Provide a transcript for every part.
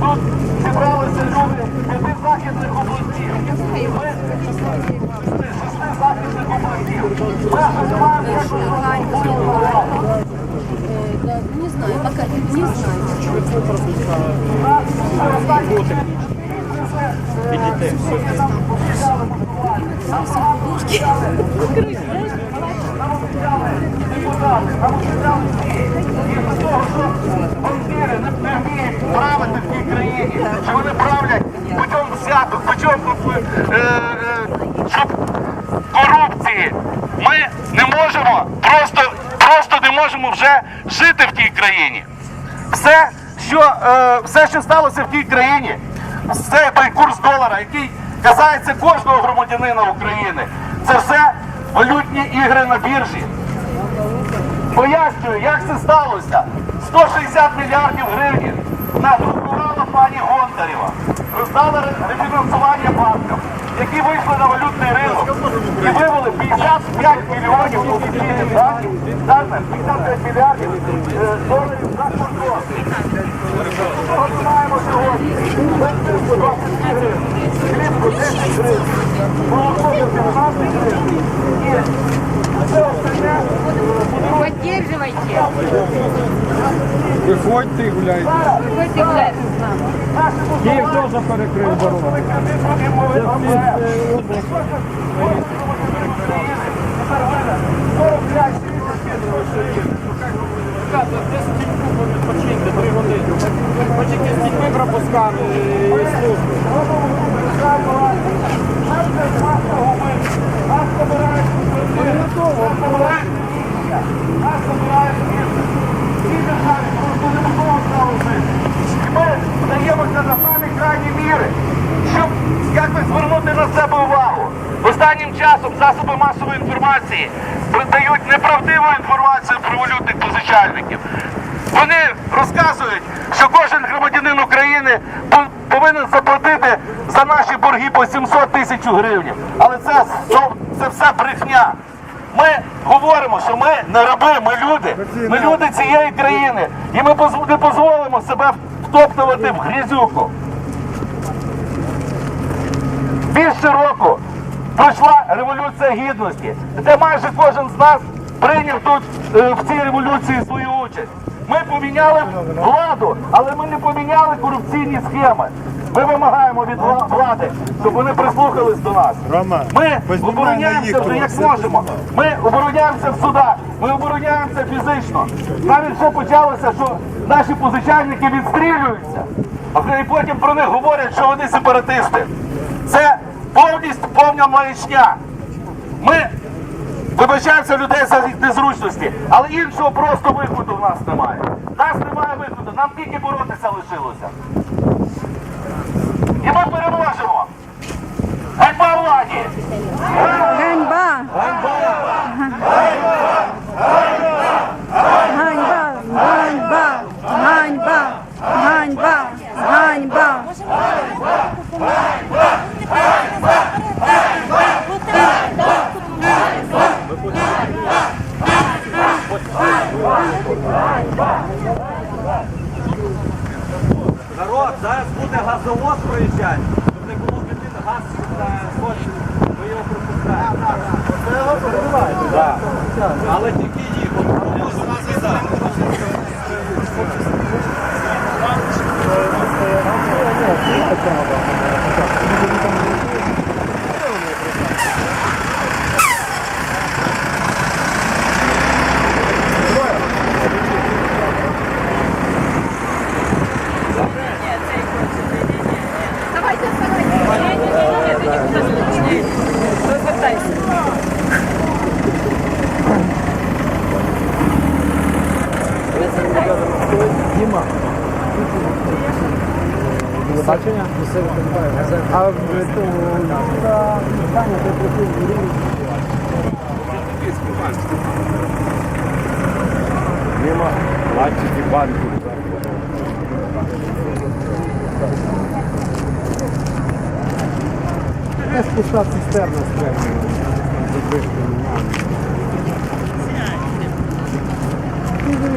тут зібралися люди п'яти західних областів. Шести західних областів. Не знаю, пока не знаю. Правити в цій країні, вони правлять путем взяток, путем е, е, корупції. Ми не можемо, просто, просто не можемо вже жити в тій країні. Все, що, е, все, що сталося в тій країні, все той курс долара, який касається кожного громадянина України, це все валютні ігри на біржі. Пояснюю, як це сталося. 160 мільярдів гривень надрукувала пані Гонтарєва. Роздала рефінансування банкам, які вийшли на валютний ринок і вивели 55 мільйонів офіційних даних 55 мільярдів е, доларів за кордон. Ми сьогодні? Бензинку 22 гривень, хлібку 10 гривень, молоко 15 гривень. І все остальне Поддерживайте. Виходьте і гуляйте. Приходите гулять. Київ теж перекрив дорогу. Відпочиньте три години. Хоч якісь з дітьми пропускали даємося на самі крайні міри, щоб якось звернути на себе увагу. Останнім часом засоби масової інформації придають неправдиву інформацію про валютних позичальників. Вони розказують, що кожен громадянин України повинен заплатити за наші борги по 700 тисяч гривень. Але це, це все брехня. Ми говоримо, що ми не раби, ми люди. Ми люди цієї країни. І ми не дозволимо себе втоптувати в грізюку. Більше року пройшла революція гідності, де майже кожен з нас прийняв тут е, в цій революції свою участь. Ми поміняли владу, але ми не поміняли корупційні схеми. Ми вимагаємо від влади, щоб вони прислухались до нас. Ми обороняємося вже як можемо. Ми обороняємося в судах, ми обороняємося фізично. Навіть вже почалося, що наші позичальники відстрілюються, а і потім про них говорять, що вони сепаратисти. Це повністю повна маячня. Ми вибачаємося людей за їх незручності, але іншого просто виходу в нас немає. Нас немає виходу, нам тільки боротися лишилося. І ми переможемо. Ганьба владі! Ганьба! Ганьба! Ганьба! Ганьба! Ганьба! Ганьба! Народ, зараз буде газовоз проїжджати, щоб не було один газ на сочі, ми його пропускаємо. Це його перебуваєте? Так. Але тільки їх, буде з нас іде. Давайте, lima Zobaczenia. A wy tu na pytanie, to i banki. Jest puszcza cysterna z kremem.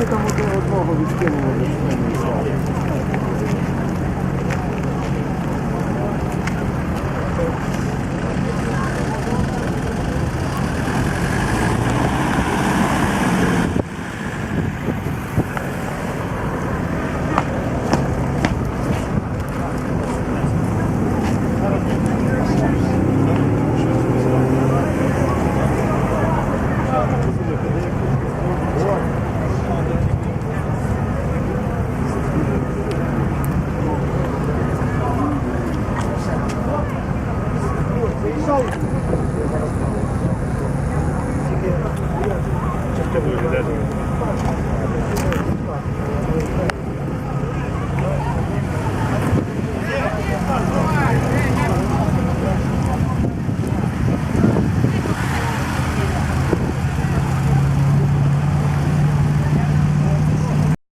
Там одного відкинули.